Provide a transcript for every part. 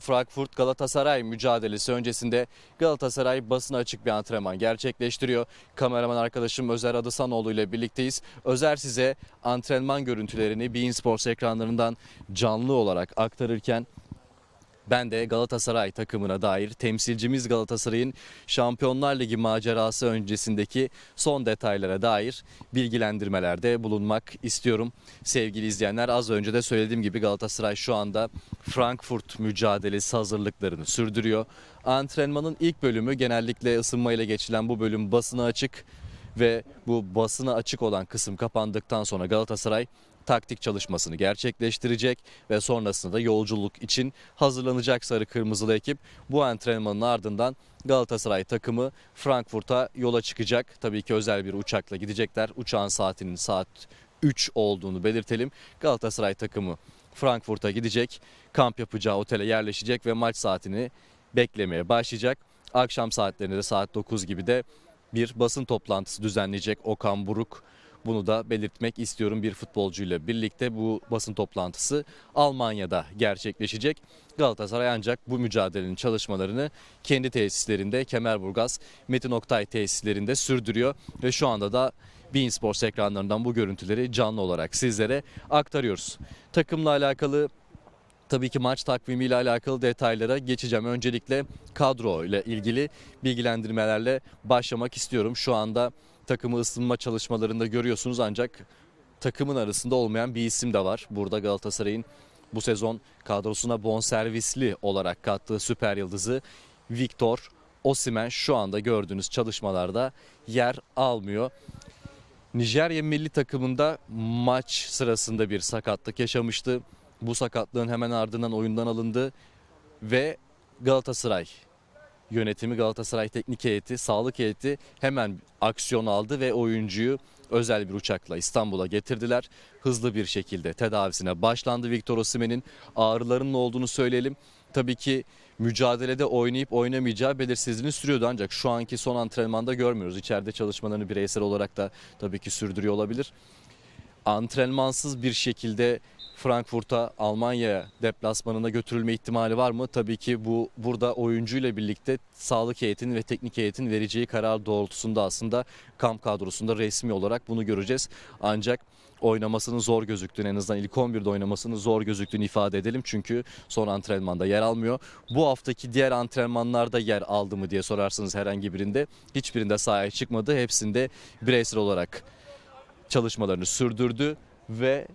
Frankfurt Galatasaray mücadelesi öncesinde Galatasaray basına açık bir antrenman gerçekleştiriyor. Kameraman arkadaşım Özer Adısanoğlu ile birlikteyiz. Özer size antrenman görüntülerini Bein Sports ekranlarından canlı olarak aktarırken ben de Galatasaray takımına dair temsilcimiz Galatasaray'ın Şampiyonlar Ligi macerası öncesindeki son detaylara dair bilgilendirmelerde bulunmak istiyorum. Sevgili izleyenler az önce de söylediğim gibi Galatasaray şu anda Frankfurt mücadelesi hazırlıklarını sürdürüyor. Antrenmanın ilk bölümü genellikle ısınmayla geçilen bu bölüm basına açık ve bu basına açık olan kısım kapandıktan sonra Galatasaray taktik çalışmasını gerçekleştirecek ve sonrasında da yolculuk için hazırlanacak sarı kırmızılı ekip bu antrenmanın ardından Galatasaray takımı Frankfurt'a yola çıkacak. Tabii ki özel bir uçakla gidecekler. Uçağın saatinin saat 3 olduğunu belirtelim. Galatasaray takımı Frankfurt'a gidecek. Kamp yapacağı otele yerleşecek ve maç saatini beklemeye başlayacak. Akşam saatlerinde de saat 9 gibi de bir basın toplantısı düzenleyecek Okan Buruk. Bunu da belirtmek istiyorum bir futbolcuyla birlikte bu basın toplantısı Almanya'da gerçekleşecek. Galatasaray ancak bu mücadelenin çalışmalarını kendi tesislerinde Kemerburgaz Metin Oktay tesislerinde sürdürüyor ve şu anda da Bein Sports ekranlarından bu görüntüleri canlı olarak sizlere aktarıyoruz. Takımla alakalı Tabii ki maç takvimiyle alakalı detaylara geçeceğim. Öncelikle kadro ile ilgili bilgilendirmelerle başlamak istiyorum. Şu anda takımı ısınma çalışmalarında görüyorsunuz ancak takımın arasında olmayan bir isim de var. Burada Galatasaray'ın bu sezon kadrosuna bonservisli olarak kattığı süper yıldızı Victor Osimhen şu anda gördüğünüz çalışmalarda yer almıyor. Nijerya milli takımında maç sırasında bir sakatlık yaşamıştı. Bu sakatlığın hemen ardından oyundan alındı ve Galatasaray yönetimi Galatasaray teknik heyeti, sağlık heyeti hemen aksiyon aldı ve oyuncuyu özel bir uçakla İstanbul'a getirdiler. Hızlı bir şekilde tedavisine başlandı Victor Osimhen'in ağrılarının olduğunu söyleyelim. Tabii ki mücadelede oynayıp oynamayacağı belirsizliğini sürüyordu ancak şu anki son antrenmanda görmüyoruz. İçeride çalışmalarını bireysel olarak da tabii ki sürdürüyor olabilir. Antrenmansız bir şekilde Frankfurt'a Almanya deplasmanına götürülme ihtimali var mı? Tabii ki bu burada oyuncuyla birlikte sağlık heyetinin ve teknik heyetin vereceği karar doğrultusunda aslında kamp kadrosunda resmi olarak bunu göreceğiz. Ancak oynamasının zor gözüktüğünü en azından ilk 11'de oynamasının zor gözüktüğünü ifade edelim. Çünkü son antrenmanda yer almıyor. Bu haftaki diğer antrenmanlarda yer aldı mı diye sorarsınız herhangi birinde. Hiçbirinde sahaya çıkmadı. Hepsinde bireysel olarak çalışmalarını sürdürdü ve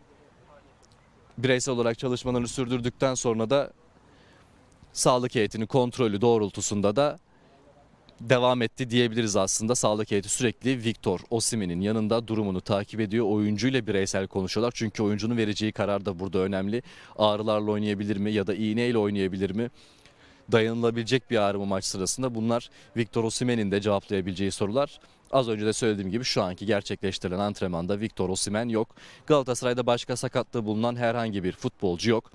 bireysel olarak çalışmalarını sürdürdükten sonra da sağlık heyetinin kontrolü doğrultusunda da devam etti diyebiliriz aslında. Sağlık heyeti sürekli Victor Osimhen'in yanında durumunu takip ediyor. Oyuncuyla bireysel konuşuyorlar. Çünkü oyuncunun vereceği karar da burada önemli. Ağrılarla oynayabilir mi ya da iğneyle oynayabilir mi? Dayanılabilecek bir ağrı mı maç sırasında? Bunlar Victor Osimhen'in de cevaplayabileceği sorular. Az önce de söylediğim gibi şu anki gerçekleştirilen antrenmanda Victor Osimhen yok. Galatasaray'da başka sakatlığı bulunan herhangi bir futbolcu yok.